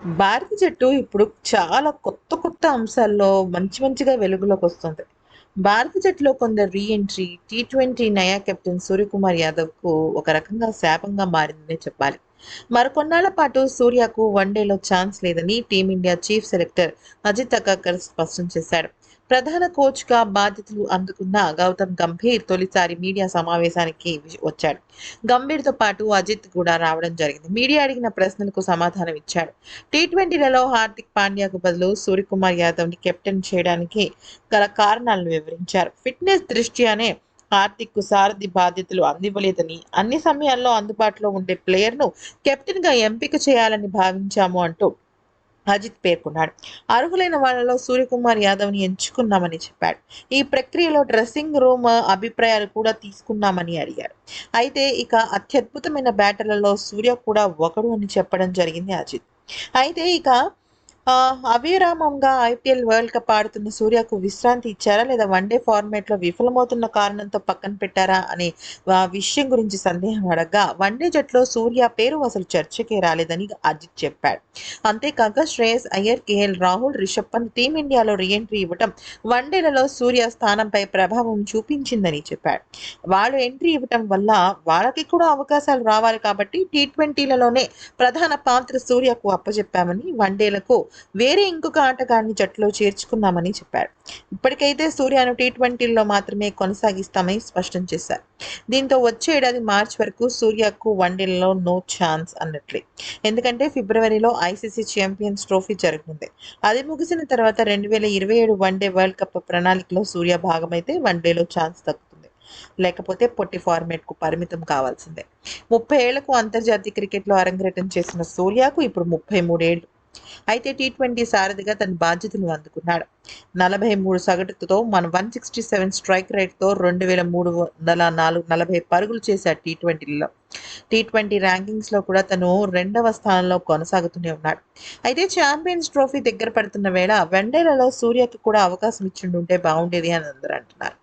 భారత జట్టు ఇప్పుడు చాలా కొత్త కొత్త అంశాల్లో మంచి మంచిగా వెలుగులోకి వస్తుంది. భారత జట్టులో కొందరు రీ ఎంట్రీ టీ ట్వంటీ నయా కెప్టెన్ సూర్యకుమార్ యాదవ్కు ఒక రకంగా శాపంగా మారిందనే చెప్పాలి. మరికొన్నాళ్ళ పాటు సూర్యకు వన్డేలో ఛాన్స్ లేదని team India chief selector Ajit Agarkar స్పష్టం చేశాడు. ప్రధాన కోచ్గా బాధ్యతలు అందుకున్న గౌతమ్ గంభీర్ తొలిసారి మీడియా సమావేశానికి వచ్చాడు వచ్చాడు. గంభీర్తో పాటు అజిత్ కూడా రావడం జరిగింది. మీడియా అడిగిన ప్రశ్నలకు సమాధానం ఇచ్చాడు. టీ ట్వంటీలలో హార్దిక్ పాండ్యాకు బదులు సూర్యకుమార్ యాదవ్ని కెప్టెన్ చేయడానికి గల కారణాలను వివరించారు. ఫిట్నెస్ దృష్ట్యానే హార్దిక్కు సారథి బాధ్యతలు అందివ్వలేదని అన్ని సమయాల్లో అందుబాటులో ఉండే ప్లేయర్ను కెప్టెన్గా ఎంపిక చేయాలని భావించాము అంటూ అజిత్ పేర్కొన్నాడు. అర్హులైన వాళ్ళలో సూర్యకుమార్ యాదవ్ని ఎంచుకున్నామని చెప్పాడు. ఈ ప్రక్రియలో డ్రెస్సింగ్ రూమ్ అభిప్రాయాలు కూడా తీసుకున్నామని అడిగారు. అయితే ఇక అత్యద్భుతమైన బ్యాటర్లలో సూర్య కూడా ఒకడు అని చెప్పడం జరిగింది అజిత్. అయితే ఇక అవిరామంగా ఐపీఎల్ వరల్డ్ కప్ ఆడుతున్న సూర్యకు విశ్రాంతి ఇచ్చారా? లేదా వన్డే ఫార్మాట్లో విఫలమవుతున్న కారణంతో పక్కన పెట్టారా? అనే విషయం గురించి సందేహం అడగగా వన్డే జట్లో సూర్య పేరు అసలు చర్చకే రాలేదని అజిత్ చెప్పాడు. అంతేకాక శ్రేయస్ అయ్యర్ కేఎల్ రాహుల్ రిషబ్ పంత్ టీమిండియాలో రీఎంట్రీ ఇవ్వటం వన్డేలలో సూర్య స్థానంపై ప్రభావం చూపించిందని చెప్పాడు. వాళ్ళు ఎంట్రీ ఇవ్వటం వల్ల వాళ్ళకి కూడా అవకాశాలు రావాలి కాబట్టి టీ ట్వంటీలలోనే ప్రధాన పాత్ర సూర్యకు అప్పచెప్పామని వన్డేలకు వేరే ఇంకొక ఆటగాడిని జట్టులో చేర్చుకున్నామని చెప్పాడు ఇప్పటికైతే సూర్యను టీ ట్వంటీల్లో మాత్రమే కొనసాగిస్తామని స్పష్టం చేశారు. దీంతో వచ్చే ఏడాది మార్చ్ వరకు సూర్యకు వన్డేలలో నో ఛాన్స్ అన్నట్లే. ఎందుకంటే ఫిబ్రవరిలో ఐసీసీ ఛాంపియన్స్ ట్రోఫీ జరుగుతుంది అది ముగిసిన తర్వాత రెండు వేల ఇరవై ఏడు వన్డే వరల్డ్ కప్ ప్రణాళికలో సూర్య భాగమైతే వన్డేలో ఛాన్స్ తగ్గుతుంది లేకపోతే పొట్టి ఫార్మేట్కు పరిమితం కావాల్సిందే. ముప్పై ఏళ్ళకు అంతర్జాతీయ క్రికెట్లో అరంగేటం చేసిన సూర్యకు ఇప్పుడు ముప్పై మూడేళ్ళు అయితే టీ ట్వంటీ సారథిగా తన బాధ్యతలు అందుకున్నాడు. నలభై మూడు సగటుతో మన వన్ సిక్స్టీ సెవెన్ స్ట్రైక్ రేట్తో రెండు వేల మూడు వందల నాలుగు నలభై పరుగులు చేశాడు టీ ట్వంటీలో టీ ట్వంటీ ర్యాంకింగ్స్లో కూడా తను రెండవ స్థానంలో కొనసాగుతూనే ఉన్నాడు. అయితే ఛాంపియన్స్ ట్రోఫీ దగ్గర పడుతున్న వేళ వెండేలలో సూర్యకు కూడా అవకాశం ఇచ్చిండుంటే బాగుండేది అని అందరూ అంటున్నారు.